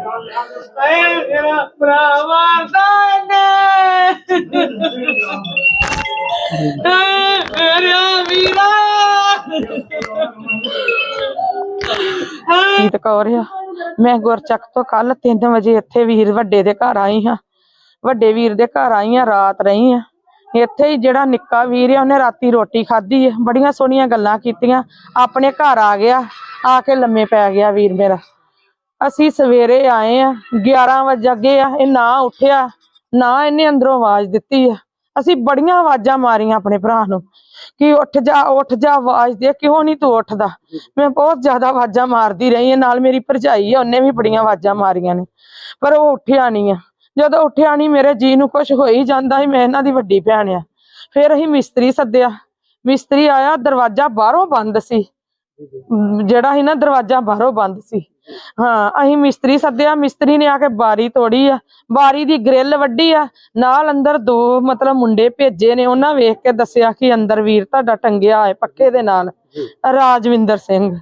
ਐ ਮੇਰਾ ਭਰਾਵਾ ਦਾਨੇ ਐ ਮੇਰਾ ਵੀਰਾ ਜੀਤ ਕੌਰ ਆ ਮੈਂ ਗੁਰਚੱਕ ਤੋਂ ਕੱਲ 3 ਵਜੇ ਇੱਥੇ ਵੀਰ ਵੱਡੇ ਦੇ ਘਰ ਆਈ ਹਾਂ। ਵੱਡੇ ਵੀਰ ਦੇ ਘਰ ਆਈ ਹਾਂ ਰਾਤ ਰਹੀ ਹਾਂ ਇੱਥੇ ਹੀ ਜਿਹੜਾ ਨਿੱਕਾ ਵੀਰ ਆ, ਉਹਨੇ ਰਾਤੀ ਰੋਟੀ ਖਾਧੀ ਹੈ ਬੜੀਆਂ ਸੋਹਣੀਆਂ ਗੱਲਾਂ ਕੀਤੀਆਂ। ਆਪਣੇ ਘਰ ਆ ਗਿਆ, ਆ ਕੇ ਲੰਮੇ ਪੈ ਗਿਆ ਵੀਰ ਮੇਰਾ। ਅਸੀਂ ਸਵੇਰੇ ਆਏ ਆ 11 ਵਜੇ ਅੱਗੇ ਆ, ਇਹ ਨਾ ਉੱਠਿਆ, ਨਾ ਇਹਨੇ ਅੰਦਰੋਂ ਆਵਾਜ਼ ਦਿੱਤੀ ਆ। ਅਸੀਂ ਬੜੀਆਂ ਆਵਾਜ਼ਾਂ ਮਾਰੀਆਂ ਆਪਣੇ ਭਰਾ ਨੂੰ, ਕਿ ਉੱਠ ਜਾ ਉੱਠ ਜਾ ਆਵਾਜ਼ ਦੇ, ਕਿਉਂ ਨਹੀਂ ਤੂੰ ਉੱਠਦਾ? ਮੈਂ ਬਹੁਤ ਜ਼ਿਆਦਾ ਆਵਾਜ਼ਾਂ ਮਾਰਦੀ ਰਹੀ ਹਾਂ ਨਾਲ ਮੇਰੀ ਭਰਜਾਈ ਆ, ਉਹਨੇ ਵੀ ਬੜੀਆਂ ਆਵਾਜ਼ਾਂ ਮਾਰੀਆਂ ਨੇ, ਪਰ ਉਹ ਉੱਠਿਆ ਨਹੀਂ ਆ। ਜਦੋਂ ਉੱਠਿਆ ਨਹੀਂ ਮੇਰੇ ਜੀ ਨੂੰ ਕੁਝ ਹੋ ਹੀ ਜਾਂਦਾ ਸੀ, ਮੈਂ ਇਹਨਾਂ ਦੀ ਵੱਡੀ ਭੈਣ ਆ। ਫਿਰ ਅਸੀਂ ਮਿਸਤਰੀ ਸੱਦਿਆ। ਮਿਸਤਰੀ ਆਇਆ, ਦਰਵਾਜ਼ਾ ਬਾਹਰੋਂ ਬੰਦ ਸੀ। ਜਿਹੜਾ ਸੀ ਨਾ, ਦਰਵਾਜ਼ਾ ਬਾਹਰੋਂ ਬੰਦ ਸੀ। ਹਾਂ, ਅਸੀਂ ਮਿਸਤਰੀ ਸੱਦਿਆ, ਮਿਸਤਰੀ ਨੇ ਆ ਕੇ ਬਾਰੀ ਤੋੜੀ ਆ। ਬਾਰੀ ਦੀ ਗ੍ਰਿਲ ਵੱਢੀ ਆ। ਨਾਲ ਅੰਦਰ ਦੋ ਮਤਲਬ ਮੁੰਡੇ ਭੇਜੇ ਨੇ, ਉਹਨਾਂ ਵੇਖ ਕੇ ਦੱਸਿਆ ਕਿ ਅੰਦਰ ਵੀਰ ਤੁਹਾਡਾ ਟੰਗਿਆ ਹੈ ਪੱਕੇ ਦੇ ਨਾਲ। ਰਾਜਵਿੰਦਰ ਸਿੰਘ।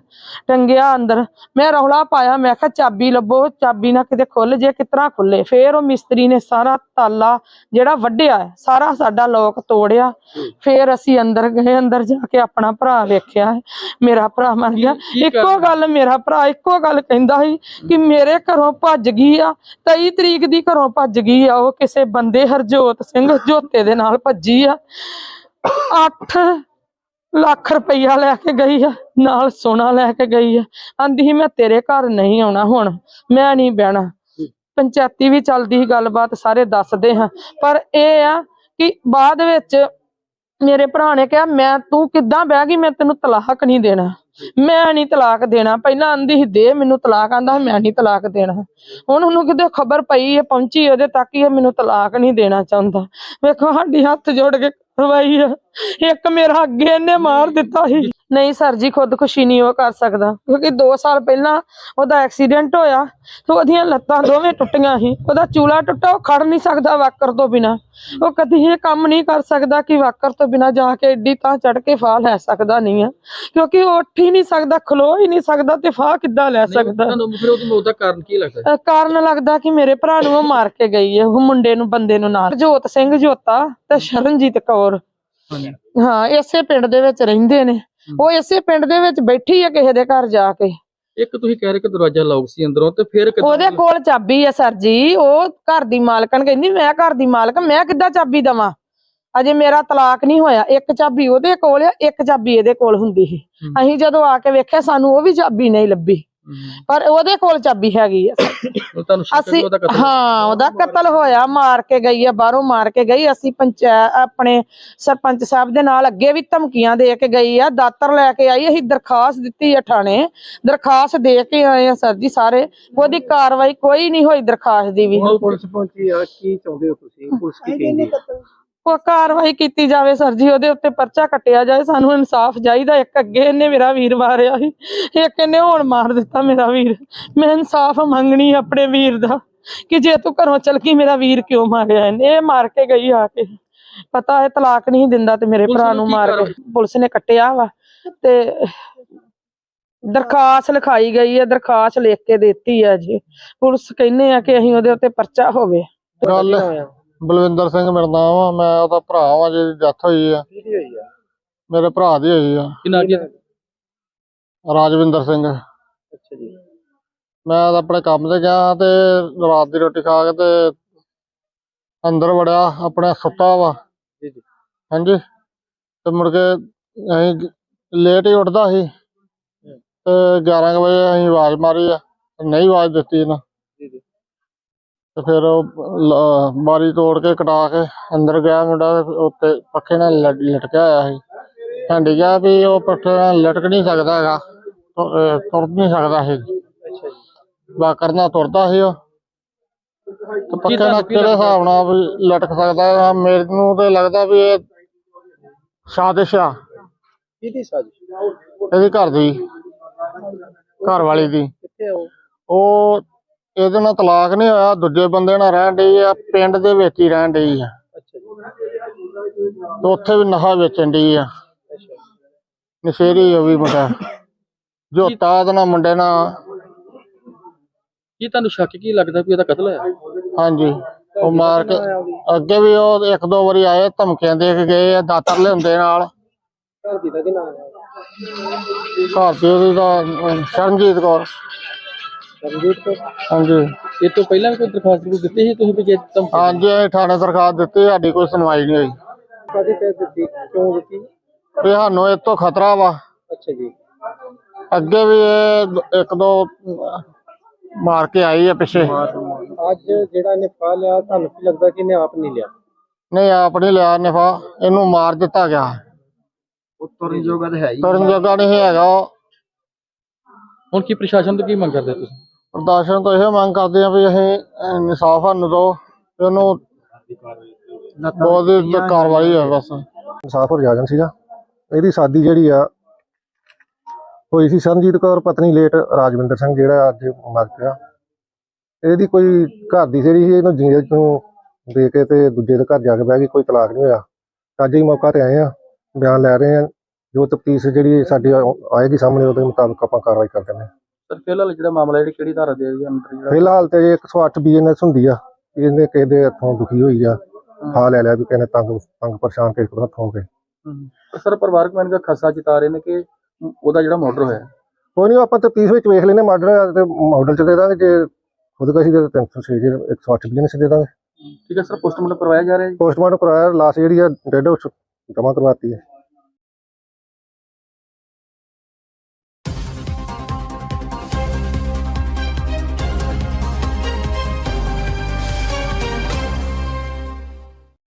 ਟੰਗਿਆ ਅੰਦਰ। ਮੈਂ ਰੌਲਾ ਪਾਇਆ ਮੈਂ ਕਿਹਾ ਚਾਬੀ ਲੱਭੋ ਚਾਬੀ ਨਾ ਕਿਤੇ ਖੁੱਲ ਜੇ ਕਿਤਨਾ ਖੁੱਲੇ ਫੇਰ ਉਹ ਮਿਸਤਰੀ ਨੇ ਸਾਰਾ ਤਾਲਾ ਜਿਹੜਾ ਵੱਢਿਆ ਸਾਰਾ ਸਾਡਾ ਲੋਕ ਤੋੜਿਆ। ਫੇਰ ਅਸੀਂ ਅੰਦਰ ਗਏ ਅੰਦਰ ਜਾ ਕੇ ਆਪਣਾ ਭਰਾ ਵੇਖਿਆ। ਮੇਰਾ ਭਰਾ ਮਰ ਗਿਆ। ਇੱਕੋ ਗੱਲ ਮੇਰਾ ਭਰਾ ਇੱਕੋ ਗੱਲ ਕਹਿੰਦਾ ਸੀ ਕਿ ਮੇਰੇ ਘਰੋਂ ਭੱਜ ਗਈ ਆ 23 ਤਰੀਕ ਦੀ ਘਰੋਂ ਭੱਜ ਗਈ ਆ ਉਹ ਕਿਸੇ ਬੰਦੇ ਹਰਜੋਤ ਸਿੰਘ ਜੋਤੇ ਦੇ ਨਾਲ ਭੱਜੀ ਆ। 8 ਲੱਖ ਰੁਪਈਆ ਲੈ ਕੇ ਗਈ ਆ, ਨਾਲ ਸੋਨਾ ਲੈ ਕੇ ਗਈ ਆ। ਆਂਦੀ ਸੀ, ਮੈਂ ਤੇਰੇ ਘਰ ਨਹੀਂ ਆਉਣਾ ਹੁਣ, ਮੈਂ ਨਹੀਂ ਬਹਿਣਾ। ਪੰਚਾਇਤੀ ਵੀ ਚੱਲਦੀ ਸੀ, ਗੱਲਬਾਤ ਸਾਰੇ ਦੱਸਦੇ ਹਾਂ। ਪਰ ਇਹ ਆ ਕਿ ਬਾਅਦ ਵਿੱਚ ਮੇਰੇ ਭਰਾ ਨੇ ਕਿਹਾ, ਮੈਂ, ਤੂੰ ਕਿੱਦਾਂ ਬਹਿ ਗਈ, ਮੈਂ ਤੈਨੂੰ ਤਲਾਕ ਨਹੀਂ ਦੇਣਾ। ਮੈਂ ਨਹੀਂ ਤਲਾਕ ਦੇਣਾ। ਪਹਿਲਾਂ ਆਂਦੀ ਸੀ, ਦੇ ਮੈਨੂੰ ਤਲਾਕ, ਆਂਦਾ ਮੈਂ ਨਹੀਂ ਤਲਾਕ ਦੇਣਾ। ਹੁਣ ਉਹਨੂੰ ਕਿਤੇ ਖਬਰ ਪਈ ਹੈ, ਪਹੁੰਚੀ ਉਹਦੇ ਤੱਕ ਹੀ ਇਹ ਮੈਨੂੰ ਤਲਾਕ ਨਹੀਂ ਦੇਣਾ ਚਾਹੁੰਦਾ। ਵੇਖੋ, ਸਾਡੀ ਹੱਥ ਜੋੜ ਕੇ ਕਰਵਾਈ ਆ। ਇੱਕ ਮੇਰਾ ਅੱਗੇ ਇਹਨੇ ਮਾਰ ਦਿੱਤਾ ਸੀ। ਨਹੀਂ ਸਰ ਜੀ ਖੁਦਕੁਸ਼ੀ ਨਹੀਂ ਉਹ ਕਰ ਸਕਦਾ। ਕਿਉਂਕਿ 2 ਸਾਲ ਪਹਿਲਾਂ ਉਹਦਾ ਐਕਸੀਡੈਂਟ ਹੋਇਆ ਤੇ ਉਹਦੀਆਂ ਲੱਤਾਂ ਦੋਵੇਂ ਟੁੱਟੀਆਂ ਸੀ। ਉਹਦਾ ਚੂਲਾ ਟੁੱਟਾ ਉਹ ਖੜ ਨਹੀਂ ਸਕਦਾ ਵਾਕਰ ਤੋਂ ਬਿਨਾ। ਉਹ ਕਦੀ ਇਹ ਕੰਮ ਨਹੀਂ ਕਰ ਸਕਦਾ ਕਿ ਵਾਕਰ ਤੋਂ ਬਿਨਾ ਜਾ ਕੇ ਏਡੀ ਤਾਂ ਚੜ ਕੇ ਫਾਹ ਲੈ ਸਕਦਾ ਨਹੀਂ ਆ। ਕਿਉਂਕਿ ਉਹ ਉੱਠ ਹੀ ਨਹੀਂ ਸਕਦਾ ਖਲੋ ਹੀ ਨਹੀਂ ਸਕਦਾ ਤੇ ਫਾਹ ਕਿੱਦਾਂ ਲੈ ਸਕਦਾ? ਫਿਰ ਉਹਦੀ ਮੌਤ ਦਾ ਕਾਰਨ ਕੀ ਲੱਗਦਾ? ਕਾਰਨ ਲੱਗਦਾ ਕਿ ਮੇਰੇ ਭਰਾ ਨੂੰ ਉਹ ਮਾਰ ਕੇ ਗਈ ਹੈ ਉਹ ਮੁੰਡੇ ਨੂੰ ਬੰਦੇ ਨੂੰ ਨਾਲ। ਜੋਤ ਸਿੰਘ ਜੋਤਾ ਤੇ ਸ਼ਰਨਜੀਤ ਕੌਰ। ਹਾਂ ਇਸੇ ਪਿੰਡ ਦੇ ਵਿੱਚ ਰਹਿੰਦੇ ਨੇ। ਉਹ ਇਸੇ ਪਿੰਡ ਦੇ ਵਿੱਚ ਬੈਠੀ ਹੈ ਕਿਸੇ ਦੇ ਘਰ ਜਾ ਕੇ। ਇੱਕ ਤੁਸੀਂ ਕਹਿ ਰਹੇ ਕਿ ਦਰਵਾਜ਼ਾ ਲੌਕ ਸੀ ਅੰਦਰੋਂ ਤੇ ਫਿਰ ਉਹਦੇ ਕੋਲ ਚਾਬੀ ਹੈ ਸਰ ਜੀ ਉਹ ਘਰ ਦੀ ਮਾਲਕਣ ਕਹਿੰਦੀ ਮੈਂ ਘਰ ਦੀ ਮਾਲਕ ਮੈਂ ਕਿੱਦਾਂ ਚਾਬੀ ਦਵਾਂ? ਅਜੇ ਮੇਰਾ ਤਲਾਕ ਨਹੀਂ ਹੋਇਆ। ਇੱਕ ਚਾਬੀ ਉਹਦੇ ਕੋਲ ਆ ਇੱਕ ਚਾਬੀ ਇਹਦੇ ਕੋਲ ਹੁੰਦੀ ਸੀ। ਅਸੀਂ ਜਦੋਂ ਆ ਕੇ ਵੇਖਿਆ ਸਾਨੂੰ ਉਹ ਵੀ ਚਾਬੀ ਨਹੀਂ ਲੱਭੀ। ਪਰ ਉਹਦੇ ਕੋਲ ਚਾਬੀ ਹੈਗੀ ਆ। ਅਸੀਂ ਉਹਦਾ ਕਤਲ ਹਾਂ ਉਹਦਾ ਕਤਲ ਹੋਇਆ ਮਾਰ ਕੇ ਗਈ ਆ ਬਾਹਰੋਂ ਮਾਰ ਕੇ ਗਈ। ਅਸੀਂ ਪੰਚਾਇਤ ਆਪਣੇ ਸਰਪੰਚ ਸਾਹਿਬ ਦੇ ਨਾਲ ਅੱਗੇ ਵੀ ਧਮਕੀਆਂ ਦੇ ਕੇ ਗਈ ਆ ਦਾਤਰ ਲੈ ਕੇ ਆਈ। ਅਸੀਂ ਦਰਖਾਸਤ ਦਿੱਤੀ ਆ ਥਾਣੇ। ਦਰਖਾਸਤ ਦੇ ਕੇ ਆਏ ਆ ਸਰ ਜੀ ਸਾਰੇ। ਉਹਦੀ ਕਾਰਵਾਈ ਕੋਈ ਨਹੀਂ ਹੋਈ ਦਰਖਾਸਤ ਦੀ ਵੀ। ਪੁਲਿਸ ਪਹੁੰਚੀ ਆ ਕੀ ਚਾਹੁੰਦੇ ਹੋ ਤੁਸੀਂ? ਪੁਲਿਸ ਕੀ ਕਹਿੰਦੀ ਕਾਰਵਾਈ ਕੀਤੀ ਜਾਵੇ ਸਰ ਜੀ, ਉਹਦੇ ਉੱਤੇ ਪਰਚਾ ਕੱਟਿਆ ਜਾਏ, ਸਾਨੂੰ ਇਨਸਾਫ ਚਾਹੀਦਾ। ਇੱਕ ਅੱਗੇ ਇਹਨੇ ਮੇਰਾ ਵੀਰ ਮਾਰਿਆ ਸੀ, ਇੱਕ ਇਹਨੇ ਹੁਣ ਮਾਰ ਦਿੱਤਾ ਮੇਰਾ ਵੀਰ। ਮੈਂ ਇਨਸਾਫ ਮੰਗਣੀ ਆਪਣੇ ਵੀਰ ਦਾ, ਕਿ ਜੇ ਤੂੰ ਘਰੋਂ ਚਲ ਗਈ, ਮੇਰਾ ਵੀਰ ਕਿਉਂ ਮਾਰਿਆ ਇਹਨੇ? ਇਹ ਮਾਰ ਕੇ ਗਈ ਆ ਕੇ। ਪਤਾ ਹੈ ਤਲਾਕ ਨਹੀਂ ਦਿੰਦਾ ਤੇ ਮੇਰੇ ਭਰਾ ਨੂੰ ਮਾਰ ਕੇ। ਪੁਲਿਸ ਨੇ ਕੱਟਿਆ ਵਾ ਤੇ ਦਰਖਾਸਤ ਲਿਖਾਈ ਗਈ ਹੈ ਦਰਖਾਸਤ ਲਿਖ ਕੇ ਦਿੱਤੀ ਹੈ ਜੀ। ਪੁਲਿਸ ਕਹਿੰਦੇ ਆ ਕਿ ਅਸੀਂ ਉਹਦੇ ਉੱਤੇ ਪਰਚਾ ਹੋਵੇ। ਗੱਲ ਬਲਵਿੰਦਰ ਸਿੰਘ ਮੇਰਾ ਨਾਮ ਆ ਮੈਂ ਉਹਦਾ ਭਰਾ ਆ ਜਿਹਦੀ ਡੈਥ ਹੋਈ ਆ। ਕਿਹਦੀ ਹੋਈ ਆ? ਮੇਰੇ ਭਰਾ ਦੀ ਹੋਈ ਆ। ਕਿਨਾਂ ਕੀ ਰਾਜਵਿੰਦਰ ਸਿੰਘ। ਅੱਛਾ ਜੀ। ਮੈਂ ਤਾਂ ਆਪਣੇ ਕੰਮ ਤੇ ਗਿਆ ਤੇ ਰਾਤ ਦੀ ਰੋਟੀ ਖਾ ਕੇ ਤੇ ਅੰਦਰ ਵੜਿਆ ਆਪਣੇ ਸੁੱਤਾ ਵਾ। ਜੀ ਜੀ। ਹਾਂਜੀ। ਤੇ ਮੁੜ ਕੇ ਅਸੀਂ ਲੇਟ ਹੀ ਉੱਠਦਾ ਸੀ। ਤੇ 11 ਕੁ ਵਜੇ ਅਸੀਂ ਆਵਾਜ਼ ਮਾਰੀ ਆ ਨਹੀਂ ਆਵਾਜ਼ ਦਿੱਤੀ ਨਾ ਜੀ ਜੀ ਤੇ ਫਿਰ ਉਹ ਬਾਰੀ ਤੋੜ ਕੇ ਕਟਾ ਕੇ ਅੰਦਰ ਗਿਆ ਮੁੰਡਾ ਉੱਤੇ ਪੱਖੇ ਨਾਲ ਲਟ- ਲਟਕਿਆ ਹੋਇਆ ਸੀ। ਹੰਡੀ ਗਿਆ ਵੀ ਉਹ ਪੱਖੇ ਨਾਲ ਲਟਕ ਨਹੀਂ ਸਕਦਾ ਹੈਗਾ ਤੁਰ ਨਹੀਂ ਸਕਦਾ ਸੀ। ਵਾ ਕਰਨਾ ਤੁਰਦਾ ਸੀ ਉਹ। ਤੇ ਪੱਖੇ ਨਾਲ ਕਿਹੜੇ ਹਿਸਾਬ ਨਾਲ ਵੀ ਲਟਕ ਸਕਦਾ ਮੈਨੂੰ ਤੇ ਲੱਗਦਾ ਵੀ ਇਹ ਸਾਜ਼ਿਸ਼ ਆ। ਕਿਹਦੀ ਸਾਜ਼ਿਸ਼? ਇਹਦੀ ਘਰ ਦੀ ਘਰ ਵਾਲੀ ਦੀ। ਕਿੱਥੇ ਉਹ ਇਹਦੇ ਨਾਲ ਤਲਾਕ ਨਹੀਂ ਹੋਇਆ ਦੂਜੇ ਬੰਦੇ ਨਾਲ ਰਹਿਣ ਡਈ ਆ ਪਿੰਡ ਦੇ ਵਿੱਚ ਹੀ ਰਹਿਣ ਡਈ ਆ। ਤੇ ਉੱਥੇ ਵੀ ਨਸ਼ਾ ਵੇਚਣ ਡਈ ਆ। ਨਸ਼ੇਰੀ ਉਹ ਵੀ ਮੁੰਡਾ। ਜੋਤਾ ਉਹਦੇ ਨਾਲ ਮੁੰਡੇ ਨਾਲ। ਕੀ ਤੁਹਾਨੂੰ ਸ਼ੱਕ ਕੀ ਲੱਗਦਾ ਵੀ ਇਹਦਾ ਕਤਲ ਹੋਇਆ? ਹਾਂਜੀ। ਉਹ ਮਾਰ ਕੇ ਅੱਗੇ ਵੀ ਉਹ ਇੱਕ ਦੋ ਵਾਰੀ ਆਏ ਧਮਕੀਆਂ ਦੇ ਕੇ ਗਏ ਆ ਦਾਤਰ ਲਿਆਉਂਦੇ ਨਾਲ। ਘਰ ਦੀ ਦਾ ਕੀ ਨਾਮ ਹੈ ਘਰ ਦੀ ਉਹਦੀ ਦਾ ਸ਼ਰਨਜੀਤ ਕੌਰ। ਰਣਜੀਤ ਕੌਰ ਹਾਂਜੀ। ਇਹ ਤੋਂ ਪਹਿਲਾਂ ਵੀ ਕੋਈ ਦਰਖਾਸਤ ਕੋਈ ਦਿੱਤੀ ਸੀ ਤੁਸੀਂ ਵੀ ਜੇ ਧਮਕੀ ਹਾਂਜੀ ਅਸੀਂ ਥਾਣੇ ਦਰਖਾਸਤ ਦਿੱਤੀ ਸਾਡੀ ਕੋਈ ਸੁਣਵਾਈ ਨਹੀਂ ਹੋਈ। ਕਾਦੀ ਤੇ ਦਿੱਤੀ? ਕਿਉਂ ਦਿੱਤੀ? ਵੀ ਸਾਨੂੰ ਇਹ ਤੋਂ ਖਤਰਾ ਵਾ। ਅੱਛਾ ਜੀ। ਅੱਗੇ ਵੀ ਇਹ ਦ- ਇੱਕ ਦੋ ਅਹ, ਮਾਰ ਕੇ ਆਈ ਆ ਪਿੱਛੇ। ਅੱਜ ਜਿਹੜਾ ਇਹਨੇ ਫਾ ਲਿਆ ਤੁਹਾਨੂੰ ਕੀ ਲੱਗਦਾ ਕਿ ਇਹਨੇ ਆਪ ਨਹੀਂ ਲਿਆ? ਨਹੀਂ ਆਪ ਨਹੀਂ ਲਿਆ ਨਿਫਾ ਇਹਨੂੰ ਮਾਰ ਦਿੱਤਾ ਗਿਆ। ਉਹ ਤੁਰਨ ਜੋਗਾ ਤਾਂ ਹੈ ਹੀ। ਤੁਰਨ ਜੋਗਾ ਨਹੀਂ ਹੈਗਾ ਉਹ। ਹੁਣ ਕੀ ਪ੍ਰਸ਼ਾਸਨ ਤੋਂ ਕੀ ਮੰਗ ਕਰਦੇ ਤੁਸੀਂ? ਪ੍ਰਦਰਸ਼ਨ ਤੋਂ ਇਹ ਮੰਗ ਕਰਦੇ ਆ ਵੀ ਅਸੀਂ ਇਨਸਾਫ ਸਾਨੂੰ ਦੋ ਇਹਨੂੰ ਬਹੁਤ ਕਾਰਵਾਈ ਹੈ ਬਸ। ਇਨਸਾਫ ਰਜਾਜਨ ਸੀਗਾ। ਇਹਦੀ ਸਾਦੀ ਜਿਹੜੀ ਆ, ਹੋਈ ਸੀ ਸੰਜੀਤ ਕੌਰ, ਪਤਨੀ ਲੇਟ ਰਾਜਵਿੰਦਰ ਸਿੰਘ, ਜਿਹੜਾ ਅੱਜ ਮਰ ਗਿਆ। ਇਹਦੀ ਕੋਈ ਘਰ ਦੀ ਜਿਹੜੀ ਸੀ, ਇਹਨੂੰ ਜੀਂਦੇ ਤੋਂ ਦੇ ਕੇ ਤੇ ਦੂਜੇ ਦੇ ਘਰ ਜਾ ਕੇ ਬਹਿ ਗਈ, ਕੋਈ ਤਲਾਕ ਨਹੀਂ ਹੋਇਆ। ਅੱਜ ਹੀ ਮੌਕਾ ਤੇ ਆਏ ਆ ਬਿਆਨ ਲੈ ਰਹੇ ਆ ਜੋ ਤਫਤੀਸ਼ ਜਿਹੜੀ ਸਾਡੀ ਆਏਗੀ ਸਾਹਮਣੇ, ਉਹਦੇ ਮੁਤਾਬਕ ਆਪਾਂ ਕਾਰਵਾਈ ਕਰ ਦਿੰਦੇ ਹਾਂ। ਸਰ ਫਿਲਹਾਲ ਜਿਹੜਾ ਮਾਮਲਾ ਜਿਹੜੀ ਕਿਹੜੀ ਧਾਰਾ ਦੇ ਅੰਦਰ ਜਿਹੜਾ? ਫਿਲਹਾਲ ਤੇ 108 ਬੀਐਨਐਸ ਹੁੰਦੀ ਆ। ਕਿ ਇਹਨੇ ਕਿਸੇ ਦੇ ਹੱਥੋਂ ਦੁਖੀ ਹੋਈ ਆ। ਫਾ ਲੈ ਲਿਆ ਵੀ ਨੇ ਤੰਗ ਤੰਗ ਪਰੇਸ਼ਾਨ ਕਿਸੇ ਕੋਲ ਹੱਥੋਂ। ਪਰ ਸਰ ਪਰਿਵਾਰਕ ਮੈਂਬਰ ਦਾ ਖਸਾ ਜਿਤਾ ਰਹੇ ਨੇ ਕਿ ਉਹਦਾ ਜਿਹੜਾ ਮਰਡਰ ਹੋਇਆ। ਕੋਈ ਨਹੀਂ ਆਪਾਂ ਤਫਤੀਸ਼ ਵਿੱਚ ਵੇਖ ਲੈਨੇ ਮਾਡਲ ਤੇ ਮਾਡਲ ਚ ਦੇ ਦਾਂਗੇ ਜੇ ਖੁਦ ਕਸੀ ਦੇ 306 ਜੇ 108 ਬੀਐਨਐਸ ਦੇ ਦਾਂਗੇ। ਠੀਕ ਹੈ ਸਰ ਪੋਸਟਮਾਰਟਮ ਕਰਵਾਇਆ ਜਾ ਰਿਹਾ ਹੈ? ਪੋਸਟਮਾਰਟਮ ਕਰਾਇਆ ਲਾਸ਼ ਜਿਹੜੀ ਆ ਡੈਡ ਜਮਾ ਕਰਵਾਤੀ ਹੈ